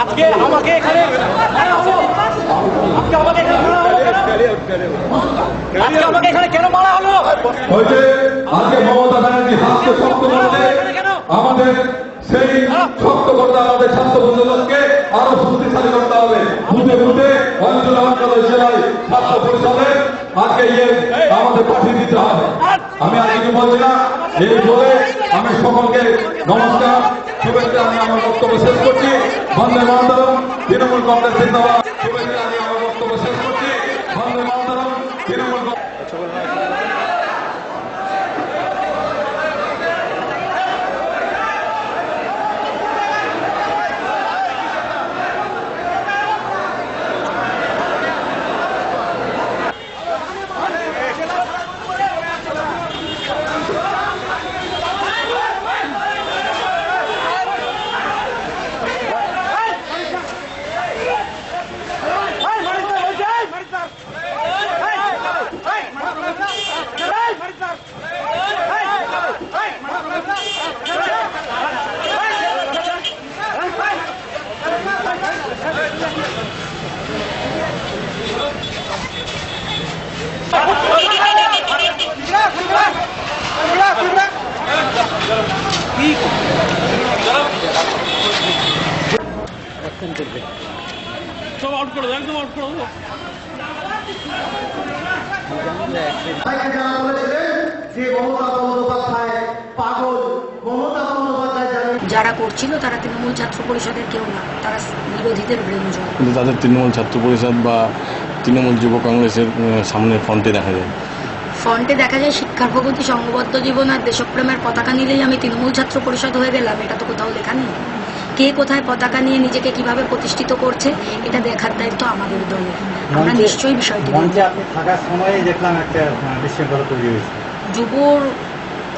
আজকে আমাকে এখানে আজকে আমাকে এখানে মারা হলো আজকে আমাকে এখানে কেন মারা হলো? হয়েছে আজকে মমতা ব্যানার্জি হাতকে শক্ত করতে আমাদের সেই শক্ত করতে আমাদের ছাত্র বন্ধুদেরকে আরও শক্তিশালী করতে হবে। বুঝে বুঝে অঞ্চল অঞ্চল জেলায় ছাত্র পরিষদে। আজকে ইয়ে আমাদের পাঠিয়ে দিতে হবে। আমি আর কিছু বলছি না। এই বলে আমি সকলকে নমস্কার। শুভেচ্ছা আমি আমার বক্তব্য শেষ করছি। বন্দে মাতরম, তৃণমূল কংগ্রেস জিন্দাবাদ। শুভেচ্ছা আমি আমার বক্তব্য শেষ করছি। বন্দে মাতরম, তৃণমূল কংগ্রেস সব আউট করে একদম আউট করে যারা করছিল, তারা তৃণমূল ছাত্র পরিষদের কেউ না। তারা বিরোধীদের কিন্তু তাদের তৃণমূল ছাত্র পরিষদ বা তৃণমূল যুব কংগ্রেসের সামনে ফ্রন্টে দেখা যায়। ফ্রন্টে দেখা যায় শিক্ষার প্রগতি সংঘবদ্ধ জীবন আর দেশপ্রেমের পতাকা নিলেই আমি তৃণমূল ছাত্র পরিষদ হয়ে গেলাম। এটা তো কোথাও লেখা নেই। কে কোথায় পতাকা নিয়ে নিজেকে কীভাবে প্রতিষ্ঠিত করছে এটা দেখার দায়িত্ব আমাদের দলের। আমরা নিশ্চয়ই বিষয়টি মঞ্চে আপনি থাকার সময়ই দেখলাম একটা বিশৃঙ্খলা তৈরি হয়েছে। যুবর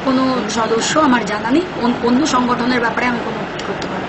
কোনো সদস্য আমার জানা নেই। অন- অন্য সংগঠনের ব্যাপারে আমি কোনো করতে পারব না।